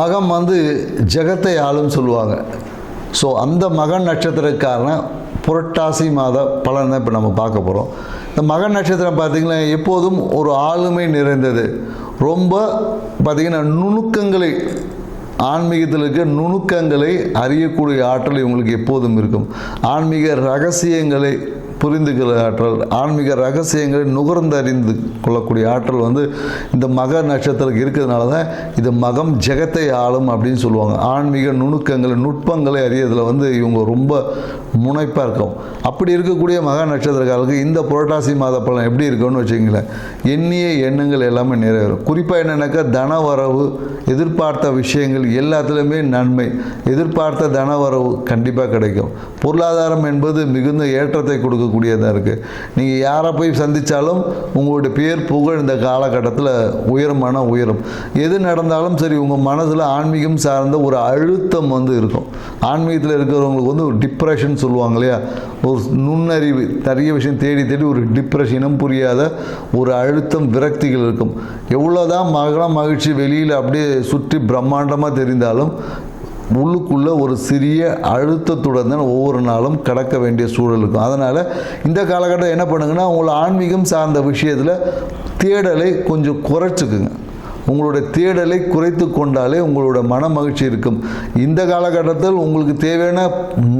மகம் வந்து ஜெகத்தை ஆளும் சொல்லுவாங்க. ஸோ அந்த மகன் நட்சத்திரக்காரன் புரட்டாசி மாத பலன் தான் இப்போ நம்ம பார்க்க போகிறோம் இந்த மகன் நட்சத்திரம் பார்த்திங்கன்னா எப்போதும் ஒரு ஆளுமை நிறைந்தது. ரொம்ப பார்த்திங்கன்னா நுணுக்கங்களை ஆன்மீகத்தில் இருக்க நுணுக்கங்களை அறியக்கூடிய ஆற்றல் இவங்களுக்கு எப்போதும் இருக்கும். ஆன்மீக ரகசியங்களை புரிந்துகிற ஆற்றல் ஆன்மீக ரகசியங்களை நுகர்ந்து அறிந்து கொள்ளக்கூடிய ஆற்றல் வந்து இந்த மக நட்சத்திரத்துக்கு இருக்கிறதுனால தான் இது மகம் ஜெகத்தை ஆளும் அப்படின்னு சொல்லுவாங்க. ஆன்மீக நுணுக்கங்களை நுட்பங்களை அறியதில் வந்து இவங்க ரொம்ப முனைப்பாக இருக்கும். அப்படி இருக்கக்கூடிய மக நட்சத்திரக்காரருக்கு இந்த புரட்டாசி மாத பலன் எப்படி இருக்குன்னு வச்சுங்களேன் எண்ணிய எண்ணங்கள் எல்லாமே நிறைவேறும். குறிப்பாக என்னென்னாக்கா தன வரவு எதிர்பார்த்த விஷயங்கள் எல்லாத்துலேயுமே நன்மை. எதிர்பார்த்த தன வரவு கண்டிப்பாக கிடைக்கும். பொருளாதாரம் என்பது மிகுந்த ஏற்றத்தை கொடுக்கக்கூடியதாக இருக்குது நீங்கள் யாரை போய் சந்தித்தாலும் உங்களுடைய பேர் புகழ் இந்த காலகட்டத்தில் உயரமான உயரும். எது நடந்தாலும் சரி உங்கள் மனசில் ஆன்மீகம் சார்ந்த ஒரு அழுத்தம் வந்து இருக்கும். ஆன்மீகத்தில் இருக்கிறவங்களுக்கு வந்து ஒரு டிப்ரெஷன் சொல்லுவாங்க இல்லையா? ஒரு நுண்ணறிவு நிறைய விஷயம் தேடி தேடி ஒரு டிப்ரெஷனும் புரியாத ஒரு அழுத்தம் விரக்திகள் இருக்கும். எவ்வளோதான் மகள மகிழ்ச்சி வெளியில் அப்படியே சுற்றி பிரம்மாண்டமாக தெரிந்தாலும் உள்ளுக்குள்ளே ஒரு சிறிய அழுத்தத்துடன் தான் ஒவ்வொரு நாளும் கடக்க வேண்டிய சூழல் இருக்கும். அதனால் இந்த காலகட்டம் என்ன பண்ணுங்கன்னா உங்களை ஆன்மீகம் சார்ந்த விஷயத்தில் தேடலை கொஞ்சம் குறைச்சிக்குங்க. உங்களுடைய தேடலை குறைத்து கொண்டாலே உங்களோட மன மகிழ்ச்சி இருக்கும். இந்த காலகட்டத்தில் உங்களுக்கு தேவையான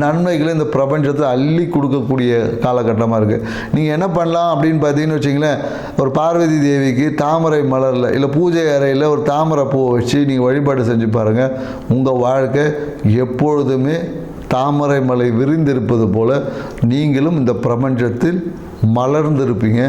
நன்மைகளை இந்த பிரபஞ்சத்தில் அள்ளி கொடுக்கக்கூடிய காலகட்டமாக இருக்குது நீங்கள் என்ன பண்ணலாம் அப்படின்னு பார்த்தீங்கன்னு வச்சிங்களேன் ஒரு பார்வதி தேவிக்கு தாமரை மலரில் இல்லை பூஜை அறையில் ஒரு தாமரை பூவை வச்சு நீங்கள் வழிபாடு செஞ்சு பாருங்கள் உங்கள் வாழ்க்கை எப்பொழுதுமே தாமரை மலை விரிந்திருப்பது போல் நீங்களும் இந்த பிரபஞ்சத்தில் மலர்ந்திருப்பீங்க.